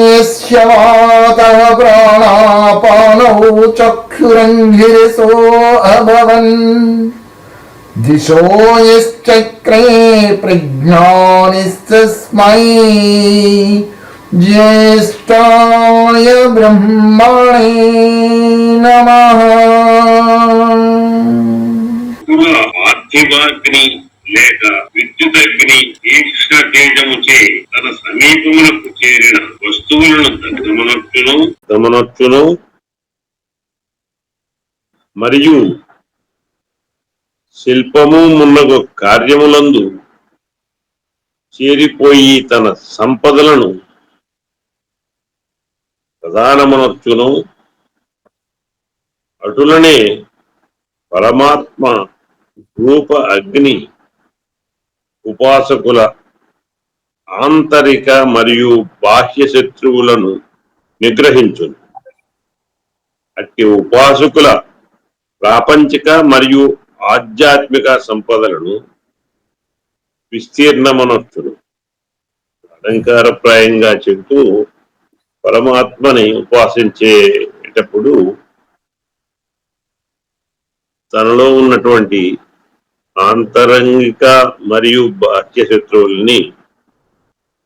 यस्यवातः प्राणापानौ चक्षुरङ्घिरिसो अभवन् दिशो यश्चक्रे प्रज्ञानिस्तस्मै ज्येष्ठाय ब्रह्मणे नमः। लेकर విద్యుదగ్ని తీక్ష్ణ తేజముచే తన సమీపమునకు చేరిన వస్తువులను దగ్ధమనొచ్చును దమనొచ్చును మరియు శిల్పము మున్నగు కార్యములందు చేరిపోయి తన సంపదలను ప్రధానమనొచ్చును. అటులనే పరమాత్మ రూప అగ్ని ఉపాసకుల ఆంతరిక మరియు బాహ్య శత్రువులను నిగ్రహించు అట్టి ఉపాసకుల ప్రాపంచిక మరియు ఆధ్యాత్మిక సంపదలను విస్తీర్ణమనొచ్చును. అలంకారప్రాయంగా చెబుతూ పరమాత్మని ఉపాసించేటప్పుడు తనలో ఉన్నటువంటి ఆంతరంగిక మరియు బాహ్య శత్రువుల్ని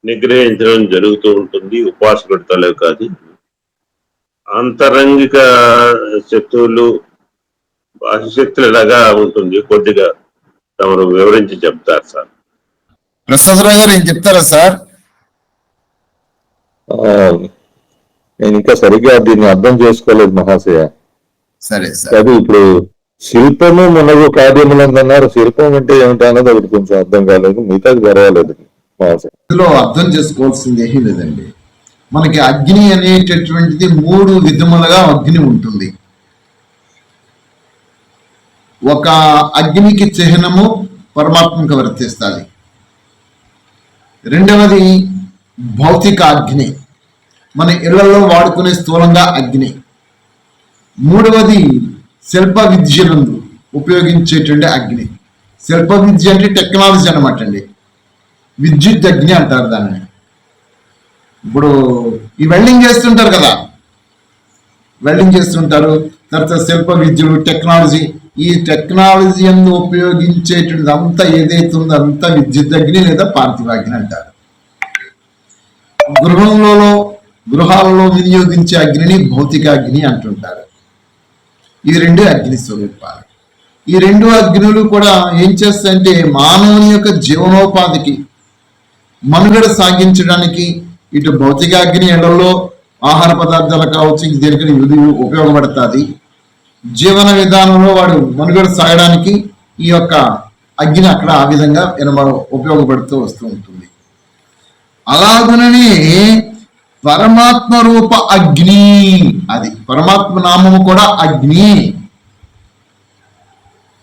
నిగ్రహించడం జరుగుతూ ఉంటుంది ఉపాసకుడి తలే కాదు. ఆంతరంగిక శత్రువులు బాహ్య శత్రులు ఎలాగా ఉంటుంది? కొద్దిగా తమరు వివరించి చెప్తారు సార్? ప్రసాదరావు గారు ఏం చెప్తారా సార్? నేను ఇంకా సరిగ్గా దీన్ని అర్థం చేసుకోలేదు మహాశయ. సరే సార్. అది ఇప్పుడు శిల్పము మునగు కార్యములందన్నారు. శిల్పం అంటే ఏమిటి అన్నది ఒకటి కొంచెం అర్థం కాలేదు. మిగతాది పర్వాలేదు. ఇందులో అర్థం చేసుకోవాల్సింది ఏమీ లేదండి. మనకి అగ్ని అనేటటువంటిది మూడు విధములుగా అగ్ని ఉంటుంది. ఒక అగ్నికి చిహ్నము పరమాత్మకు వర్తిస్తుంది. రెండవది భౌతిక అగ్ని. మన ఇళ్ళలో వాడుకునే స్థూలంగా అగ్ని. మూడవది శిల్ప విద్యనందు ఉపయోగించేటువంటి అగ్ని. శిల్ప విద్య అంటే టెక్నాలజీ అనమాట అండి. విద్యుత్ అగ్ని అంటారు దాన్ని. ఇప్పుడు ఈ వెల్డింగ్ చేస్తుంటారు కదా. వెల్డింగ్ చేస్తుంటారు తర్వాత శిల్ప విద్యలు టెక్నాలజీ. ఈ టెక్నాలజీ అందు ఉపయోగించేటువంటి అంతా ఏదైతే ఉందో అంతా విద్యుత్ అగ్ని లేదా పార్థివాగ్ని అంటారు. గృహంలో గృహాలలో వినియోగించే అగ్నిని భౌతిక అగ్ని అంటుంటారు. ఈ రెండు అగ్ని స్వరూపాలు. ఈ రెండు అగ్నులు కూడా ఏం చేస్తాయంటే మానవుని యొక్క జీవనోపాధికి మనుగడ సాగించడానికి ఇటు భౌతిక అగ్ని ఎండల్లో ఆహార పదార్థాలు కావచ్చు దేనికని ఇది ఉపయోగపడుతుంది. జీవన విధానంలో వాడు మనుగడ సాగడానికి ఈ యొక్క అగ్ని అక్కడ ఆ విధంగా ఉపయోగపడుతూ వస్తూ ఉంటుంది. అలాగుననే పరమాత్మ రూప అగ్ని. అది పరమాత్మ నామము కూడా అగ్ని.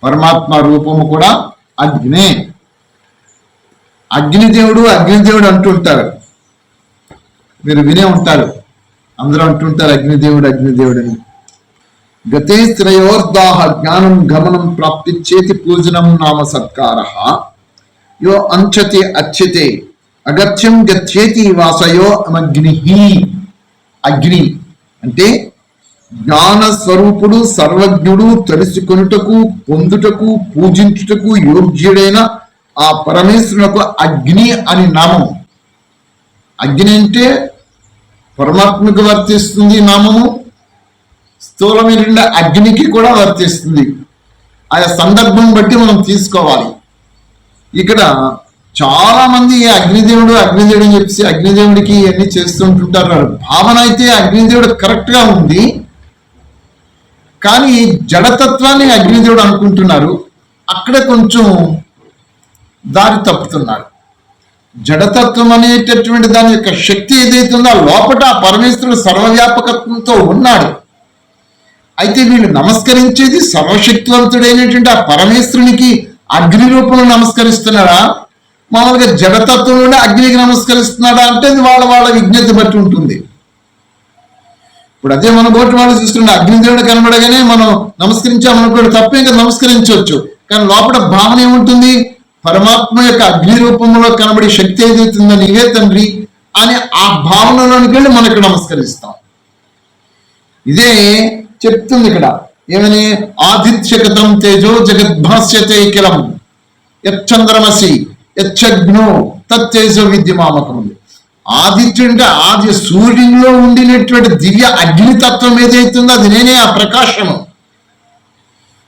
పరమాత్మ రూపము కూడా అగ్ని. అగ్నిదేవుడు అగ్నిదేవుడు అంటుంటారు మీరు వినే ఉంటారు. అందరూ అంటుంటారు అగ్నిదేవుడు అగ్నిదేవుడు అని. గతే శ్రయోర్దాహ జ్ఞానం గమనం ప్రాప్తి చేతి పూజనం నామ సత్కార. యో అంచతే అచ్యతే. అగత్యం గచ్చేతి వాసయో అమగ్ని అగ్ని అంటే జ్ఞాన స్వరూపుడు సర్వజ్ఞుడు తెలుసుకొనుటకు పొందుటకు పూజించుటకు యోగ్యుడైన ఆ పరమేశ్వరునకు అగ్ని అని నామం. అగ్ని అంటే పరమాత్మకు వర్తిస్తుంది నామము. స్థూలమైన అగ్నికి కూడా వర్తిస్తుంది. ఆయా సందర్భం బట్టి మనం తీసుకోవాలి. ఇక్కడ చాలా మంది అగ్నిదేవుడు అగ్నిదేవుడు అని చెప్పేసి అగ్నిదేవుడికి ఇవన్నీ చేస్తుంటుంటారు భావన అయితే అగ్నిదేవుడు కరెక్ట్గా ఉంది. కానీ జడతత్వాన్ని అగ్నిదేవుడు అనుకుంటున్నారు. అక్కడ కొంచెం దారి తప్పుతున్నారు. జడతత్వం అనేటటువంటి దాని యొక్క శక్తి ఏదైతే ఉందో ఆ లోపట ఆ పరమేశ్వరుడు సర్వవ్యాపకత్వంతో ఉన్నాడు. అయితే వీళ్ళు నమస్కరించేది సర్వశక్తివంతుడైనటువంటి ఆ పరమేశ్వరునికి అగ్ని రూపంలో నమస్కరిస్తున్నారా? మామూలుగా జడతత్వం నుండి అగ్నికి నమస్కరిస్తున్నాడా అంటే అది వాళ్ళ వాళ్ళ విజ్ఞత బట్టి ఉంటుంది. ఇప్పుడు అదే మన బోటి వాళ్ళు చూస్తుంటే అగ్నిదేవుడు కనబడగానే మనం నమస్కరించామనుకోండి తప్పే ఇంకా నమస్కరించవచ్చు. కానీ లోపల భావన ఏముంటుంది? పరమాత్మ యొక్క అగ్ని రూపంలో కనబడే శక్తి ఏదైతుందో నీవే తండ్రి అని ఆ భావనలోనికి వెళ్ళి మనం ఇక్కడ నమస్కరిస్తాం. ఇదే చెప్తుంది ఇక్కడ. ఏమని? ఆదిత్యగతం తేజో జగద్భాస్యతే కిలం. యచ్చంద్రమసి. యచ్చగ్నో తత్తేజో విద్యమామకం ఆదిత్యుడు అంటే ఆది సూర్యునిలో ఉండినటువంటి దివ్య అగ్నితత్వం ఏదైతుందో అది నేనే ఆ ప్రకాశము.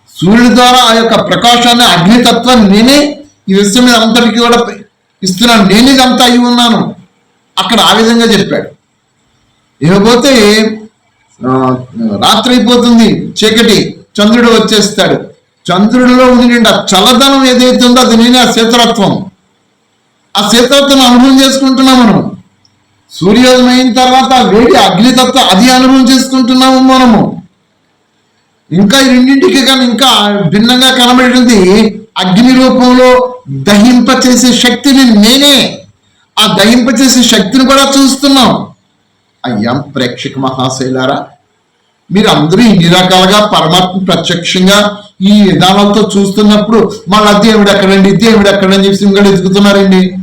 సూర్యుడి ద్వారా ఆ యొక్క ప్రకాశాన్ని అగ్నితత్వాన్ని నేనే ఈ విషయం మీద అంతటికి కూడా ఇస్తున్నాను. నేను ఇదంతా అయి ఉన్నాను. అక్కడ ఆ విధంగా చెప్పాడు. ఇకపోతే రాత్రి అయిపోతుంది చీకటి చంద్రుడు వచ్చేస్తాడు. చంద్రుడిలో ఉండి ఆ చల్లదనం ఏదైతే ఉందో అది నేనే ఆ శీతలత్వం ఆ శీతత్వం అనుభవం చేసుకుంటున్నాం మనం సూర్యోదయం అయిన తర్వాత వేడి అగ్నితత్వం అది అనుభవం చేసుకుంటున్నాము మనము. ఇంకా రెండింటికి కానీ ఇంకా భిన్నంగా కనబడింది అగ్ని రూపంలో దహింప చేసే శక్తిని నేనే. ఆ దహింప చేసే శక్తిని కూడా చూస్తున్నాం. అయ్యాం ప్రేక్షక మహాశైలారా మీరు అందరూ ఇన్ని రకాలుగా పరమాత్మ ప్రత్యక్షంగా ఈ విధానాలతో చూస్తున్నప్పుడు మళ్ళీ దేవుడు ఎక్కడండి దేవుడు ఎక్కడని చెప్పి ఇంకా ఎదుగుతున్నారండి.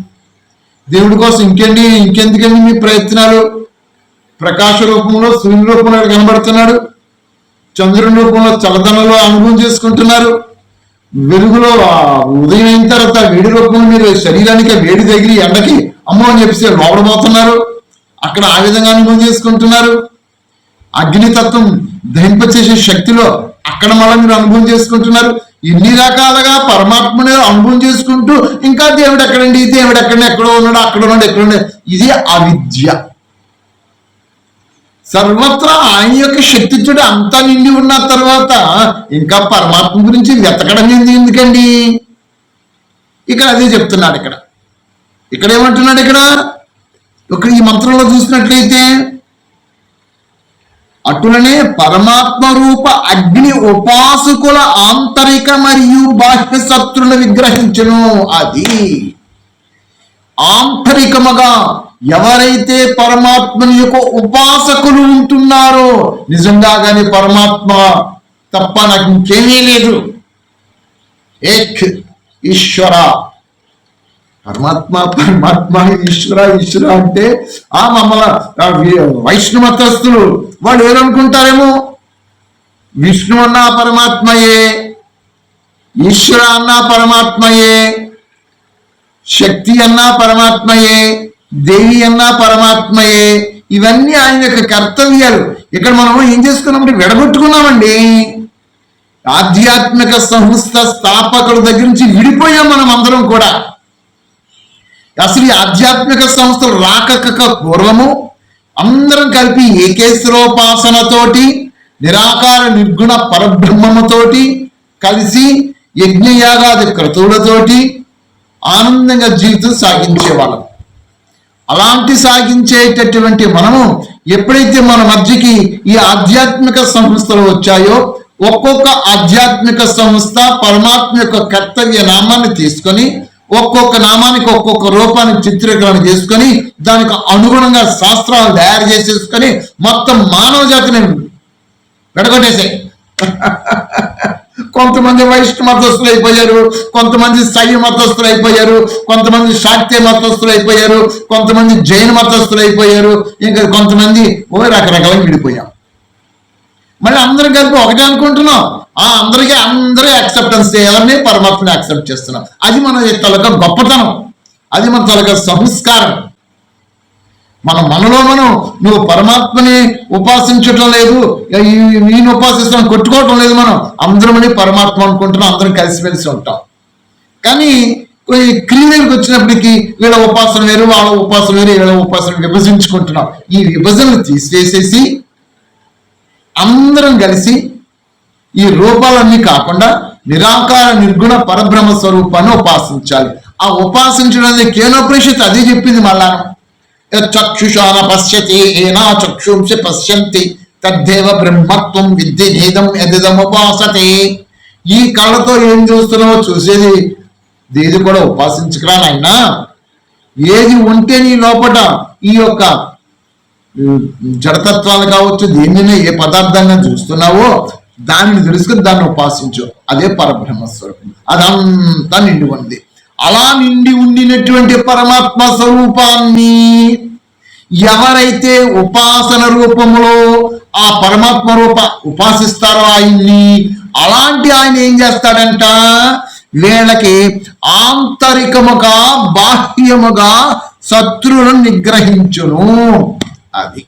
దేవుడి కోసం ఇంకేంటి ఇంకెందుకండి మీ ప్రయత్నాలు? ప్రకాశ రూపంలో సూర్యుని రూపంలో కనబడుతున్నాడు. చంద్రుని రూపంలో చల్లదనంలో అనుభవం చేసుకుంటున్నారు. వెలుగులో ఉదయం అయిన తర్వాత వేడి రూపంలో మీరు శరీరానికి వేడి దగ్గర ఎండకి అమ్మ అని చెప్పేసి లోపడబోతున్నారు. అక్కడ ఆ విధంగా అనుభవం చేసుకుంటున్నారు. అగ్నితత్వం దహింపచేసే శక్తిలో అక్కడ మళ్ళీ మీరు అనుభవం చేసుకుంటున్నారు. ఇన్ని రకాలుగా పరమాత్మని అనుభవం చేసుకుంటూ ఇంకా దేవుడు ఎక్కడండి? దేవుడు ఎక్కడండి? ఎక్కడో ఉన్నాడు అక్కడ ఉన్నాడు ఎక్కడ ఉన్నాడు. ఇది అవిద్య. సర్వత్రా ఆయన యొక్క శక్తి చూడ అంతా నిండి ఉన్న తర్వాత ఇంకా పరమాత్మ గురించి వెతకడం ఏంది ఎందుకండి? ఇక్కడ అదే చెప్తున్నాడు ఇక్కడ. ఇక్కడ ఏమంటున్నాడు ఇక్కడ? ఇక్కడ ఈ మంత్రంలో చూసినట్లయితే అటులనే పరమాత్మ రూప అగ్ని ఉపాసకుల ఆంతరిక మరియు బాహ్య శత్రులను విగ్రహించను అది. ఆంతరికముగా ఎవరైతే పరమాత్మని యొక్క ఉపాసకులు ఉంటున్నారో నిజంగా గాని పరమాత్మ తప్ప నాకు ఇంకేమీ లేదు. ఏక్ ఈశ్వర పరమాత్మ పరమాత్మ ఈశ్వర ఈశ్వర అంటే ఆ మమ్మల్ని వైష్ణవతస్తులు వాళ్ళు ఏమనుకుంటారేమో? విష్ణు అన్నా పరమాత్మయే ఈశ్వర అన్నా పరమాత్మయే శక్తి అన్నా పరమాత్మయే దేవి అన్నా పరమాత్మయే ఇవన్నీ ఆయన యొక్క కర్తవ్యాలు. ఇక్కడ మనం ఏం చేసుకున్నామంటే విడగొట్టుకున్నామండి. ఆధ్యాత్మిక సంస్థ స్థాపకుల దగ్గర నుంచి విడిపోయాం మనం అందరం కూడా. అసలు ఈ ఆధ్యాత్మిక సంస్థలు రాకక పూర్వము అందరం కలిపి ఏకేశ్వరోపాసనతోటి నిరాకార నిర్గుణ పరబ్రహ్మముతోటి కలిసి యజ్ఞయాగాది క్రతువులతోటి ఆనందంగా జీవితం సాగించేవాళ్ళం. అలాంటి సాగించేటటువంటి మనము ఎప్పుడైతే మన మధ్యకి ఈ ఆధ్యాత్మిక సంస్థలు వచ్చాయో ఒక్కొక్క ఆధ్యాత్మిక సంస్థ పరమాత్మ యొక్క కర్తవ్య నామాన్ని తీసుకొని ఒక్కొక్క నామానికి ఒక్కొక్క రూపాన్ని చిత్రీకరణ చేసుకొని దానికి అనుగుణంగా శాస్త్రాలు తయారు చేసేసుకొని మొత్తం మానవ జాతిని పెడగొట్టేసాయి కొంతమంది వైష్ణ మతస్థులు అయిపోయారు కొంతమంది శైవ మతస్థులు అయిపోయారు కొంతమంది శాక్తీయ మతస్థులు అయిపోయారు కొంతమంది జైన మతస్థులు అయిపోయారు ఇంకా కొంతమంది ఓ రకరకాలుగా విడిపోయాం. మళ్ళీ అందరం కలిపి ఒకటే అనుకుంటున్నాం. ఆ అందరికీ అందరూ యాక్సెప్టెన్స్ ఎవరిని పరమాత్మని యాక్సెప్ట్ చేస్తున్నాం. అది మన తలక గొప్పతనం. అది మన తలక సంస్కారం. మన మనలో మనం నువ్వు పరమాత్మని ఉపాసించటం లేదు నేను ఈయన ఉపాసిస్తాం కొట్టుకోవటం లేదు మనం. అందరమని పరమాత్మ అనుకుంటున్నాం అందరం కలిసిమెలిసి ఉంటాం. కానీ ఈ వచ్చినప్పటికీ వీళ్ళ ఉపాసన వేరు వాళ్ళ ఉపాసన వేరు వీళ్ళ ఉపాసన విభజించుకుంటున్నాం. ఈ విభజనలు తీసివేసేసి అందరం కలిసి ఈ రూపాలన్నీ కాకుండా నిరాకార నిర్గుణ పరబ్రహ్మ స్వరూపాన్ని ఉపాసించాలి. ఆ ఉపాసించడం కేనోపనిషత్ అదే చెప్పింది మళ్ళా. చక్షుషాన పశ్యతి ఏనా చక్షుంసి పశ్యంతి తద్దేవ బ్రహ్మత్వం విద్య నీదం ఎదిదం ఉపాసతే. ఈ కళ్ళతో ఏం చూస్తున్నావో చూసేది. దేది కూడా ఉపాసించుకురా నాయనా. ఏది ఉంటే నీ లోపట ఈ యొక్క జడతత్వాలు కావచ్చు దేనిని ఏ పదార్థాన్ని చూస్తున్నావో దానిని తెలుసుకుని దాన్ని ఉపాసించు. అదే పరబ్రహ్మ స్వరూపం. అదంతా నిండి ఉంది. అలా నిండి ఉండినటువంటి పరమాత్మ స్వరూపాన్ని ఎవరైతే ఉపాసన రూపంలో ఆ పరమాత్మ రూప ఉపాసిస్తారో ఆయన్ని అలాంటి ఆయన ఏం చేస్తాడంట? వీళ్ళకి ఆంతరికముగా బాహ్యముగా శత్రువులను నిగ్రహించును. అది.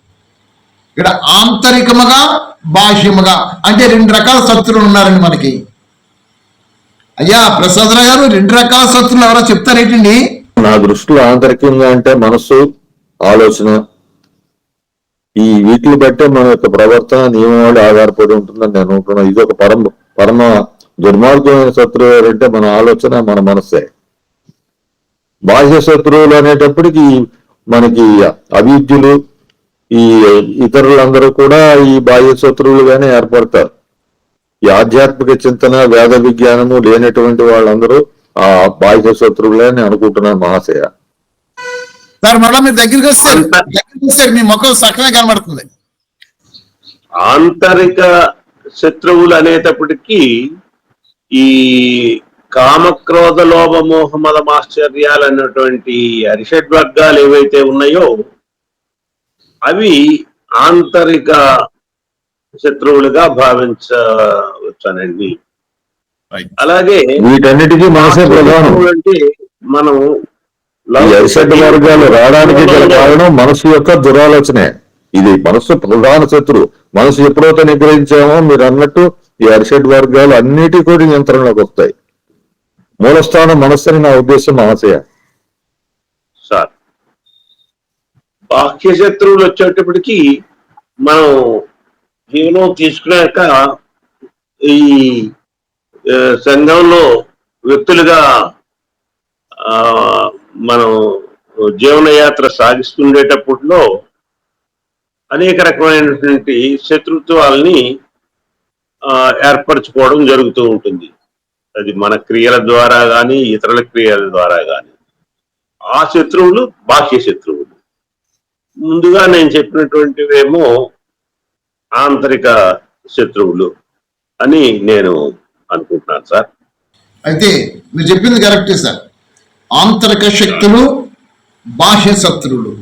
ఇక్కడ ఆంతరికముగా బాహ్యముగా అంటే రెండు రకాల శత్రువులు ఉన్నారండి మనకి. అయ్యా ప్రసాదరావు గారు రెండు రకాల శత్రువులు ఎవరో చెప్తారేటండి? నా దృష్టిలో ఆంతరికంగా అంటే మనస్సు ఆలోచన. ఈ వీటిని బట్టే మన యొక్క ప్రవర్తన నియమాలు ఆధారపడి ఉంటుందని నేను అనుకుంటున్నాను ఇది ఒక పరమ పరమ దుర్మార్గమైన శత్రువు అంటే మన ఆలోచన మన మనస్సే. బాహ్య శత్రువులు అనేటప్పటికి మనకి అవిద్యులు ఈ ఇతరులందరూ కూడా ఈ బాహ్య శత్రువులుగానే ఏర్పడతారు. ఈ ఆధ్యాత్మిక చింతన వేద విజ్ఞానము లేనటువంటి వాళ్ళందరూ ఆ బాహ్య శత్రువులే అని అనుకుంటున్నాను మహాశయ. సార్ మళ్ళీ మీరు దగ్గరికి వస్తే దగ్గరికి వస్తే మీ ముఖం సక్కగా కనబడుతుంది. ఆంతరిక శత్రువులు అనేటప్పటికీ ఈ కామక్రోధ లోభ మోహ మదమాశ్చర్యాలు అన్నటువంటి అరిషడ్ వర్గాలు ఏవైతే ఉన్నాయో అవి ఆంతరిక శత్రువులుగా భావించవచ్చానండి అలాగే వీటన్నిటికీ మనసే ప్రధానం. అంటే మనం అరిషడ్ వర్గాలు రావడానికి గల కారణం మనసు యొక్క దురాలోచనే. ఇది మనసు ప్రధాన శత్రు. మనసు ఎప్పుడైతే నిగ్రహించామో మీరు అన్నట్టు ఈ అరిషడ్ వర్గాలు అన్నిటి కూడా నియంత్రణలోకి వస్తాయి. మూలస్థానం మనస్సు అని నా ఉద్దేశం మహాశయ సార్. బాహ్య శత్రువులు వచ్చేటప్పటికి మనం జీవనం తీసుకున్నాక ఈ సంఘంలో వ్యక్తులుగా మనం జీవనయాత్ర సాగిస్తుండేటప్పుడులో అనేక రకమైనటువంటి శత్రుత్వాలని ఏర్పరచుకోవడం జరుగుతూ ఉంటుంది. అది మన క్రియల ద్వారా కానీ ఇతరుల క్రియల ద్వారా కానీ ఆ శత్రువులు బాహ్య శత్రువులు ముందుగా నేను చెప్పినటువంటివేమో ఆంతరిక శత్రువులు అని నేను అనుకుంటున్నాను సార్. అయితే మీరు చెప్పింది కరెక్టే సార్. ఆంతరిక శక్తులు బాహ్య శత్రువులు.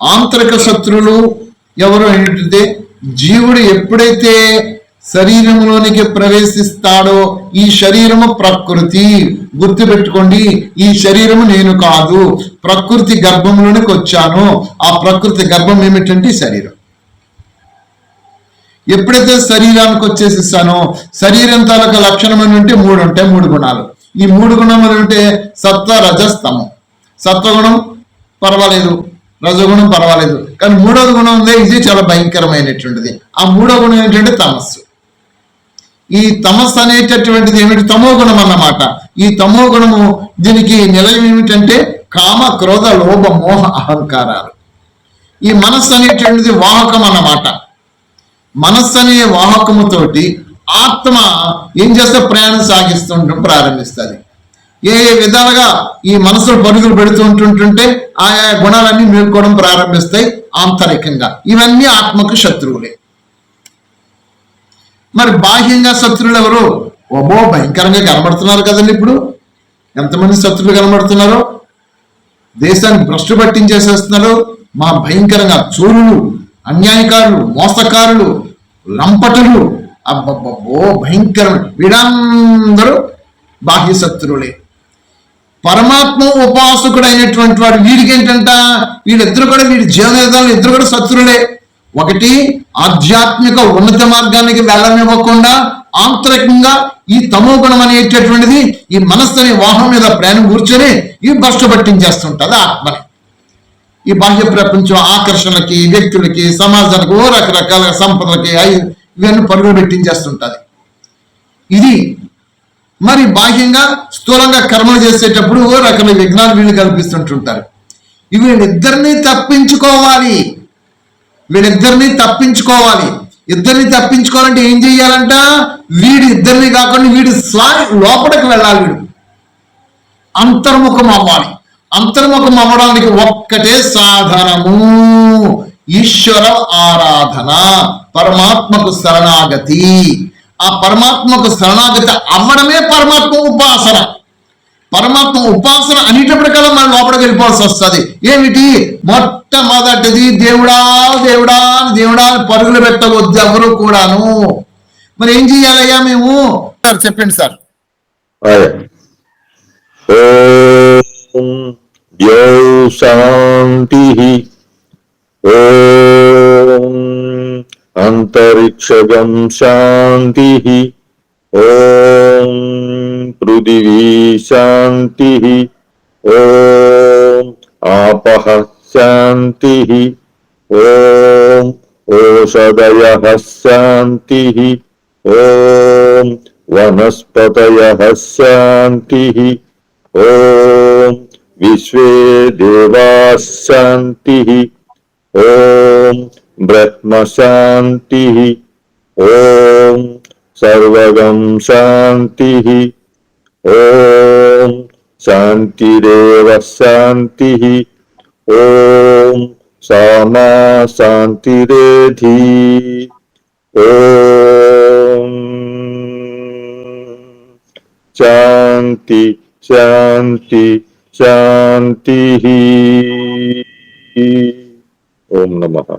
ఆంతరిక శత్రువులు ఎవరు ఏంటంటే జీవుడు ఎప్పుడైతే శరీరంలోనికి ప్రవేశిస్తాడో ఈ శరీరము ప్రకృతి. గుర్తుపెట్టుకోండి ఈ శరీరము నేను కాదు. ప్రకృతి గర్భంలోనికి వచ్చాను. ఆ ప్రకృతి గర్భం ఏమిటంటే శరీరం. ఎప్పుడైతే శరీరానికి వచ్చేసిస్తానో శరీరం తాలూకా లక్షణం ఉంటే మూడు ఉంటాయి మూడు గుణాలు. ఈ మూడు గుణములు ఉంటే సత్వ రజస్తమం సత్వగుణం పర్వాలేదు రజగుణం పర్వాలేదు. కానీ మూడవ గుణం ఉందే ఇది చాలా భయంకరమైనటువంటిది. ఆ మూడో గుణం ఏంటంటే తమస్సు. ఈ తమస్సు అనేటటువంటిది ఏమిటి? తమో గుణం అన్నమాట. ఈ తమో గుణము దీనికి నిలయం ఏమిటంటే కామ క్రోధ లోభ మోహ అహంకారాలు. ఈ మనస్సు అనేటువంటిది వాహకం అన్నమాట. మనస్సు అనే వాహకముతోటి ఆత్మ ఏం చేస్తే ప్రయాణం సాగిస్తుండడం ప్రారంభిస్తుంది. ఏ ఏ విధాలుగా ఈ మనసులో పరుగులు పెడుతూ ఉంటుంటుంటే ఆయా గుణాలన్నీ మేల్కోవడం ప్రారంభిస్తాయి ఆంతరికంగా. ఇవన్నీ ఆత్మకు శత్రువులే. మరి బాహ్యంగా శత్రువులు ఎవరు? ఓబో భయంకరంగా కనబడుతున్నారు కదండి ఇప్పుడు. ఎంతమంది శత్రువులు కనబడుతున్నారు? దేశాన్ని భ్రష్టు పట్టించేసేస్తున్నారు మా భయంకరంగా చోరులు అన్యాయకారులు మోసకారులు లంపటులు. అబ్బబ్బబ్బో భయంకరం వీడందరూ బాహ్య శత్రువులే. పరమాత్మ ఉపాసకుడు అయినటువంటి వాడు వీడికి ఏంటంట వీళ్ళిద్దరు కూడా వీడి జీవన ఇద్దరు కూడా శత్రులే ఒకటి ఆధ్యాత్మిక ఉన్నత మార్గానికి వెళ్ళనివ్వకుండా ఆంతరికంగా ఈ తమో గుణం అనేటటువంటిది ఈ మనస్సు అనే వాహనం మీద ప్రయాణం కూర్చొని ఈ భ్రష్టు పట్టించేస్తుంటుంది ఆత్మని. ఈ బాహ్య ప్రపంచం ఆకర్షణలకి వ్యక్తులకి సమాజానికి ఓ రకరకాల సంపదలకి ఇవన్నీ పరుగులు పెట్టించేస్తుంటుంది. ఇది మరి బాహ్యంగా స్థూలంగా కర్మలు చేసేటప్పుడు ఓ రకమైన విఘ్నాలు వీళ్ళు కల్పిస్తుంటుంటారు. ఇవి ఇద్దరిని తప్పించుకోవాలి. వీడిద్దరిని తప్పించుకోవాలి. ఇద్దరిని తప్పించుకోవాలంటే ఏం చెయ్యాలంట? వీడి ఇద్దరిని కాకుండా వీడి స్వా లోపలికి వెళ్ళాలి వీడు. అంతర్ముఖం అవ్వాలి. అంతర్ముఖం అవ్వడానికి ఒక్కటే సాధనము. ఈశ్వర ఆరాధన. పరమాత్మకు శరణాగతి. ఆ పరమాత్మకు శరణాగతి అవ్వడమే పరమాత్మ ఉపాసన. పరమాత్మ ఉపాసన అనేటప్పటికల్లా మనం లోపలికి వెళ్ళిపోవాల్సి వస్తుంది. ఏమిటి? మొట్టమొదటిది దేవుడా దేవుడా దేవుడా అని పరుగులు పెట్టవద్దు ఎవరు కూడాను. మరి ఏం చెయ్యాలయ్యా మేము? సార్ చెప్పండి సార్. శాంతి. ఓం అంతరిక్షగం శాంతి. ఓం పృథివీ శాంతి. ఓం ఆపః శాంతి ఓం ఓషధయ శాంతి ఓం వనస్పతయ శాంతి ఓం విశ్వే దేవా శాంతి ఓం బ్రహ్మ శాంతి ఓం సర్వగం శాంతి ఓం శాంతిరేవ శాంతి ఓం సామా శాంతిరేధి ఓం శాంతి శాంతి శాంతి ఓం నమః